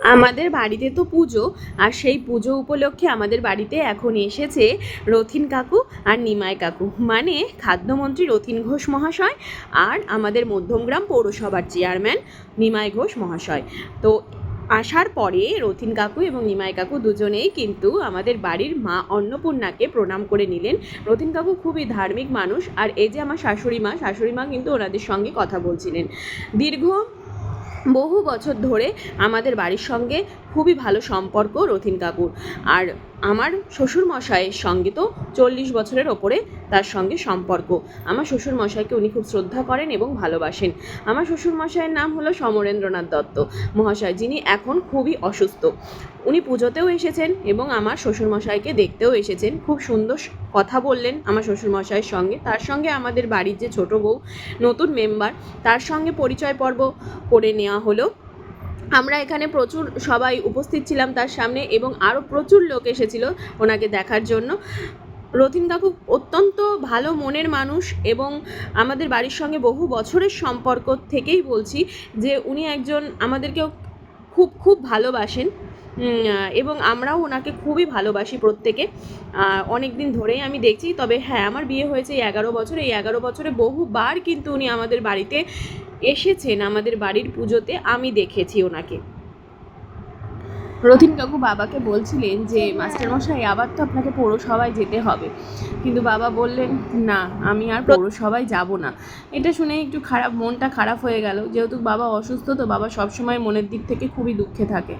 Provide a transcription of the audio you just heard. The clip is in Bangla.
আমাদের বাড়িতে তো পুজো, আর সেই পুজো উপলক্ষে আমাদের বাড়িতে এখন এসেছে রথিন কাকু আর নিমাই কাকু। মানে খাদ্যমন্ত্রী রথিন ঘোষ মহাশয় আর আমাদের মধ্যমগ্রাম পৌরসভার চেয়ারম্যান নিমাই ঘোষ মহাশয়। তো আসার পরে রথিন কাকু এবং নিমাই কাকু দুজনেই কিন্তু আমাদের বাড়ির মা অন্নপূর্ণাকে প্রণাম করে নিলেন। রথিন কাকু খুবই ধার্মিক মানুষ, আর এই যে আমার শাশুড়ি মা শাশুড়ি মা কিন্তু ওনাদের সঙ্গে কথা বলছিলেন। দীর্ঘ বহু বছর ধরে আমাদের বাড়ির সঙ্গে খুবই ভালো সম্পর্ক রথিন কাকুর। আর আমার শ্বশুর মশাইয়ের সঙ্গে তো চল্লিশ বছরের ওপরে তার সঙ্গে সম্পর্ক। আমার শ্বশুর মশাইকে উনি খুব শ্রদ্ধা করেন এবং ভালোবাসেন। আমার শ্বশুর মশাইয়ের নাম হলো সমরেন্দ্রনাথ দত্ত মহাশয়, যিনি এখন খুবই অসুস্থ। উনি পুজোতেও এসেছেন এবং আমার শ্বশুরমশাইকে দেখতেও এসেছেন। খুব সুন্দর কথা বললেন আমার শ্বশুরমশাইয়ের সঙ্গে। তার সঙ্গে আমাদের বাড়ির যে ছোট বউ, নতুন মেম্বার তার সঙ্গে পরিচয় পর্ব করে নেওয়া হলো। আমরা এখানে প্রচুর সবাই উপস্থিত ছিলাম তার সামনে এবং আরও প্রচুর লোক এসেছিল ওনাকে দেখার জন্য। রথিন কাকু অত্যন্ত ভালো মনের মানুষ এবং আমাদের বাড়ির সঙ্গে বহু বছরের সম্পর্ক থেকেই বলছি যে উনি একজন আমাদেরকেও খুব খুব ভালোবাসেন। এবং আমরাও ওনাকে খুবই ভালোবাসি প্রত্যেকে। অনেক দিন ধরেই আমি দেখছি, তবে হ্যাঁ আমার বিয়ে হয়েছে এই এগারো বছর। এই এগারো বছরে বহুবার কিন্তু উনি আমাদের বাড়িতে এসেছেন আমাদের বাড়ির পুজোতে, আমি দেখেছি ওনাকে। রথিন কাকু বাবাকে বলছিলেন যে, মাস্টারমশাই, আবার তো আপনাকে পৌরসভায় যেতে হবে। কিন্তু বাবা বললেন, না, আমি আর পৌরসভায় যাব না। এটা শুনে একটু খারাপ, মনটা খারাপ হয়ে গেল। যেহেতু বাবা অসুস্থ, তো বাবা সবসময় মনের দিক থেকে খুবই দুঃখে থাকে।